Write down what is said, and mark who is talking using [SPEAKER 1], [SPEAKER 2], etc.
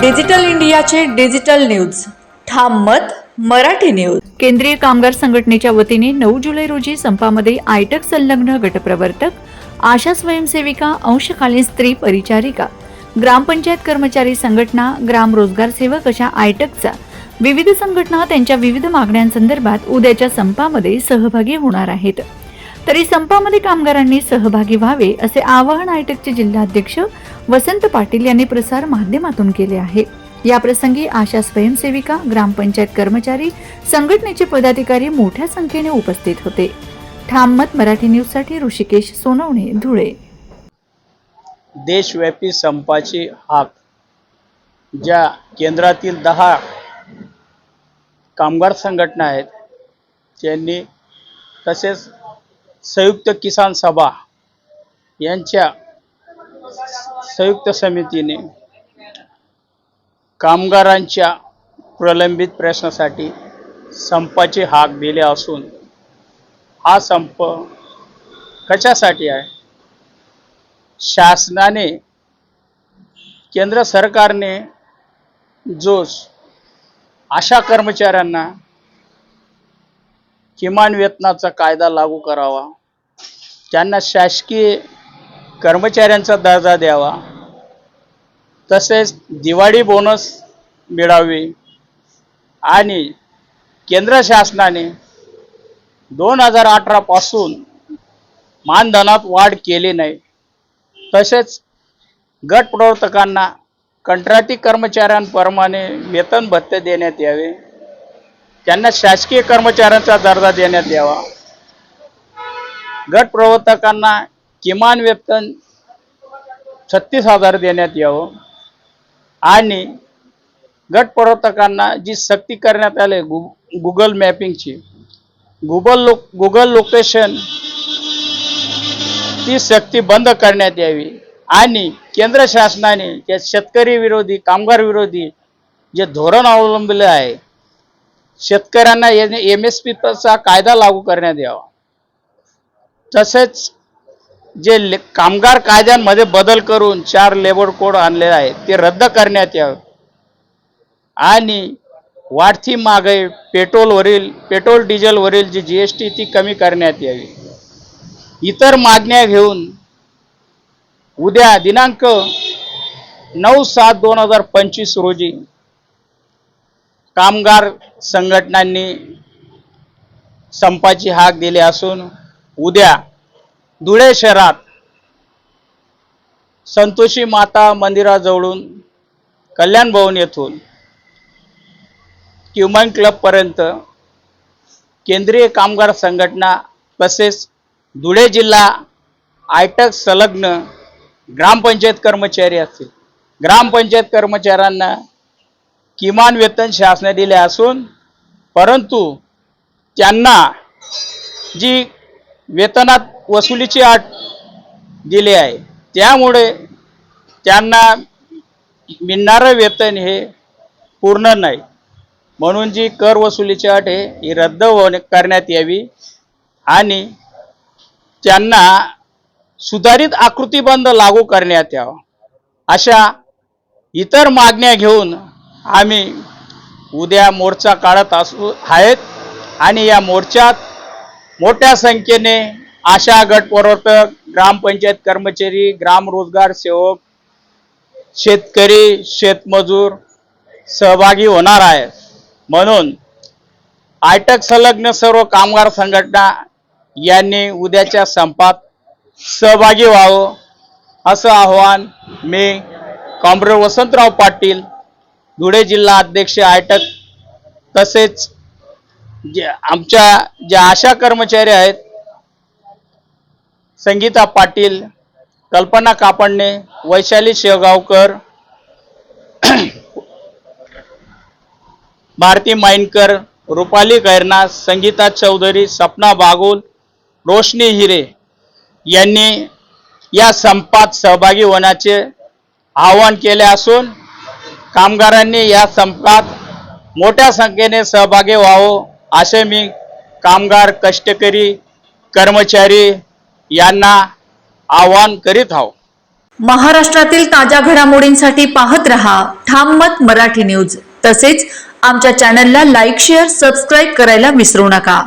[SPEAKER 1] Digital इंडियाचे digital news. ठाम मत मराठी न्यूज.
[SPEAKER 2] केंद्रीय कामगार संघटनेच्या वतीने नऊ जुलै रोजी संपामध्ये आयटक संलग्न गटप्रवर्तक आशा स्वयंसेविका अंशकालीन स्त्री परिचारिका ग्रामपंचायत कर्मचारी संघटना ग्राम रोजगार सेवक अशा आयटकचा विविध संघटना त्यांच्या विविध मागण्यांसंदर्भात उद्याच्या संपामध्ये सहभागी होणार आहेत. तरी संपामध्ये कामगारांनी सहभागी व्हावे असे आवाहन आयटकचे जिल्हाध्यक्ष वसंत पाटील यांनी प्रसार माध्यमातून केले आहे. याप्रसंगी आशा स्वयंसेविका ग्रामपंचायत कर्मचारी संघटनेचे पदाधिकारी मोठ्या संख्येने उपस्थित होते. ठाम मत मराठी न्यूजसाठी ऋषिकेश सोनवणे धुळे.
[SPEAKER 3] देशव्यापी संपाची हाक. ज्या केंद्रातील दहा कामगार संघटना आहेत त्यांनी तसेच संयुक्त किसान सभा यांच्या संयुक्त समितीने कामगारांच्या प्रलंबित प्रश्नासाठी संपाचे हाक दिले असून हा संप कशासाठी आहे? शासनाने केंद्र सरकारने जो अशा कर्मचाऱ्यांना किमान वेतनाचा कायदा लागू करावा. त्यांना शासकीय कर्मचाऱ्यांचा दर्जा द्यावा. तसेच दिवाळी बोनस मिळावी. आणि केंद्र शासनाने दोन हजार अठरापासून मानधनात वाढ केली नाही. तसेच गट प्रवर्तकांना कंत्राटी कर्मचाऱ्यांप्रमाणे वेतन भत्ते देण्यात यावे. त्यांना शासकीय कर्मचाऱ्यांचा दर्जा देण्यात यावा गट प्रवर्तकांना किमान वेतन छत्तीस हजार देण्यात यावं. आणि गट प्रवर्तकांना जी सक्ती करण्यात आली गु गुगल मॅपिंगची गुगल लो गुगल लोकेशन ती सक्ती बंद करण्यात यावी. आणि केंद्र शासनाने त्या शेतकरी विरोधी कामगार विरोधी जे धोरण अवलंबले आहे शेतकऱ्यांना एम एस पीचा कायदा लागू करण्यात यावा. तसेच जे कामगार कायद्यांमध्ये बदल करून चार लेबर कोड आणलेले आहेत ते रद्द करण्यात यावे. आणि वाढती महागाई पेट्रोलवरील पेट्रोल डिझेलवरील जी जी एस टी ती कमी करण्यात यावी. इतर मागण्या घेऊन उद्या दिनांक नऊ सात दोन हजार पंचवीस रोजी कामगार संघटनांनी संपाची हाक दिली असून उद्या धुळे शहरात संतोषी माता मंदिराजवळून कल्याण भवन येथून क्युमन क्लबपर्यंत केंद्रीय कामगार संघटना तसेच धुळे जिल्हा आयटक संलग्न ग्रामपंचायत कर्मचारी असतील. ग्रामपंचायत कर्मचाऱ्यांना किमान वेतन शासनाने दिले असून परंतु त्यांना जी वेतनात वसुलीची अट दिली आहे त्यामुळे त्यांना मिळणारं वेतन हे पूर्ण नाही. म्हणून जी कर वसुलीची अट आहे ही रद्द होणे करण्यात यावी आणि त्यांना सुधारित आकृतीबंध लागू करण्यात यावा अशा इतर मागण्या घेऊन आम्ही उद्या मोर्चा काढत असू आहेत आणि या मोर्चात मोठ्या संख्येने आशा गट प्रवर्तक ग्रामपंचायत कर्मचारी ग्राम रोजगार सेवक शेतकरी शेतमजूर सहभागी होणार आहे म्हणून आयटक संलग्न सर्व कामगार संघटना यांनी उद्याच्या संपात सहभागी व्हावं असं आव्हान मी कॉम्रेड वसंतराव पाटील धुळे जिल्हा अध्यक्ष आयटक तसेच जे आमच्या ज्या आशा कर्मचारी आहेत संगीता पाटील कल्पना कापडणे वैशाली शेवगावकर भारती माइनकर रुपाली खैरनाथ संगीता चौधरी सपना बागुल रोशनी हिरे यांनी या संपात सहभागी होण्याचे आवाहन केले असून कामगारांनी या संपात मोठ्या संख्येने सहभागी व्हावं असे मी कामगार कष्टकरी कर्मचारी यांना आवाहन करीत आहो
[SPEAKER 1] महाराष्ट्रातील ताज्या घडामोडींसाठी पाहत रहा ठाम मत मराठी न्यूज. तसेच आमच्या चॅनलला लाईक शेअर सबस्क्राईब करायला विसरू नका.